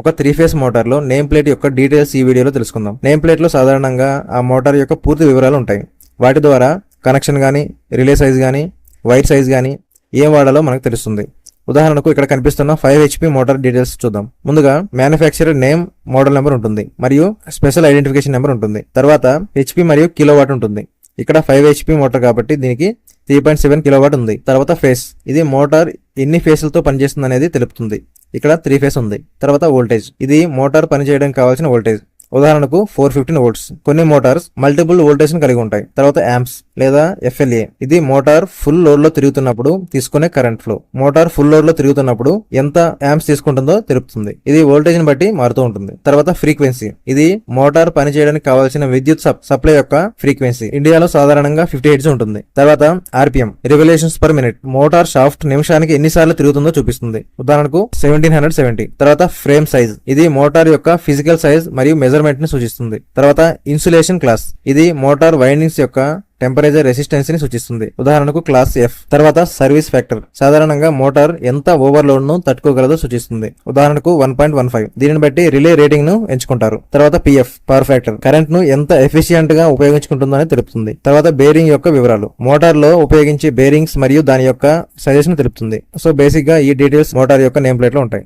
ఒక three phase మోటార్లో name plate యొక్క డీటెయిల్స్ ఈ వీడియోలో తెలుసుకుందాం. నేమ్ ప్లేట్లో సాధారణంగా ఆ మోటార్ యొక్క పూర్తి వివరాలు ఉంటాయి. వాటి ద్వారా కనెక్షన్ కానీ రిలే సైజ్ కానీ వైర్ సైజ్ కానీ ఏం వాడాలో మనకు తెలుస్తుంది. ఉదాహరణకు ఇక్కడ కనిపిస్తున్న ఫైవ్ హెచ్పి మోటార్ డీటెయిల్స్ చూద్దాం. ముందుగా మ్యానుఫ్యాక్చరర్ నేమ్ మోడల్ నెంబర్ ఉంటుంది. మరియు స్పెషల్ ఐడెంటిఫికేషన్ నెంబర్ ఉంటుంది. తర్వాత హెచ్పి మరియు కిలోవాట్ ఉంటుంది. ఇక్కడ ఫైవ్ హెచ్పి మోటార్ కాబట్టి దీనికి త్రీ పాయింట్ సెవెన్ కిలోవాట్ ఉంది. తర్వాత ఫేస్ ఇది మోటార్ ఎన్ని ఫేస్లతో పనిచేస్తుంది అనేది తెలుపుతుంది. ఇక్కడ త్రీ ఫేస్ ఉంది. తర్వాత వోల్టేజ్. ఇది మోటార్ పనిచేయడానికి కావాల్సిన వోల్టేజ్. ఉదాహరణకు ఫోర్ ఫిఫ్టీన్ వోల్ట్స్ కొన్ని మోటార్స్ మల్టిపుల్ వోల్టేజ్ కలిగి ఉంటాయి. తర్వాత యాంప్స్ లేదా ఎఫ్ఎల్ఏ ఇది మోటార్ ఫుల్ లోడ్లో తిరుగుతున్నప్పుడు తీసుకునే కరెంట్ ఫ్లో మోటార్ ఫుల్ లోడ్లో తిరుగుతున్నప్పుడు ఎంత యాంప్స్ తీసుకుంటుందో తెలుపుతుంది. ఇది వోల్టేజ్ని బట్టి మారుతూ ఉంటుంది. తర్వాత ఫ్రీక్వెన్సీ ఇది మోటార్ పనిచేయడానికి కావాల్సిన విద్యుత్ సప్- సప్లై యొక్క ఫ్రీక్వెన్సీ ఇండియాలో సాధారణంగా ఫిఫ్టీ హెడ్స్ ఉంటుంది. తర్వాత RPM regulations per minute motor shaft నిమిషానికి ఎన్నిసార్లు తిరుగుతుందో చూపిస్తుంది. ఉదాహరణకు సెవెంటీన్ హండ్రెడ్ సెవెంటీ తర్వాత ఫ్రేమ్ సైజ్ ఇది మోటార్ యొక్క ఫిజికల్ సైజ్ మరియు మెజర్ మెజర్మెంట్ని సూచిస్తుంది. తర్వాత ఇన్సులేషన్ క్లాస్ ఇది మోటార్ వైండింగ్స్ యొక్క టెంపరేచర్ రెసిస్టెన్స్ని సూచిస్తుంది. ఉదాహరణకు క్లాస్ ఎఫ్ తర్వాత సర్వీస్ ఫ్యాక్టర్ సాధారణంగా మోటార్ ఎంత ఓవర్లోడ్ను తట్టుకోగలదో సూచిస్తుంది. ఉదాహరణకు వన్ పాయింట్ వన్ ఫైవ్ దీనిని బట్టి రిలే రేటింగ్ను ఎంచుకుంటారు. తర్వాత పిఎఫ్ పవర్ ఫ్యాక్టర్ కరెంట్ను ఎంత ఎఫిషియంట్గా ఉపయోగించుకుంటుందో అని తెలుపుతుంది. తర్వాత బేరింగ్ యొక్క వివరాలు. మోటార్లో ఉపయోగించే బేరింగ్స్ మరియు దాని యొక్క సజెషన్ తెలుపుతుంది. సో బేసిక్గా ఈ డీటెయిల్స్ మోటార్ యొక్క నేమ్ ప్లేట్లో ఉంటాయి.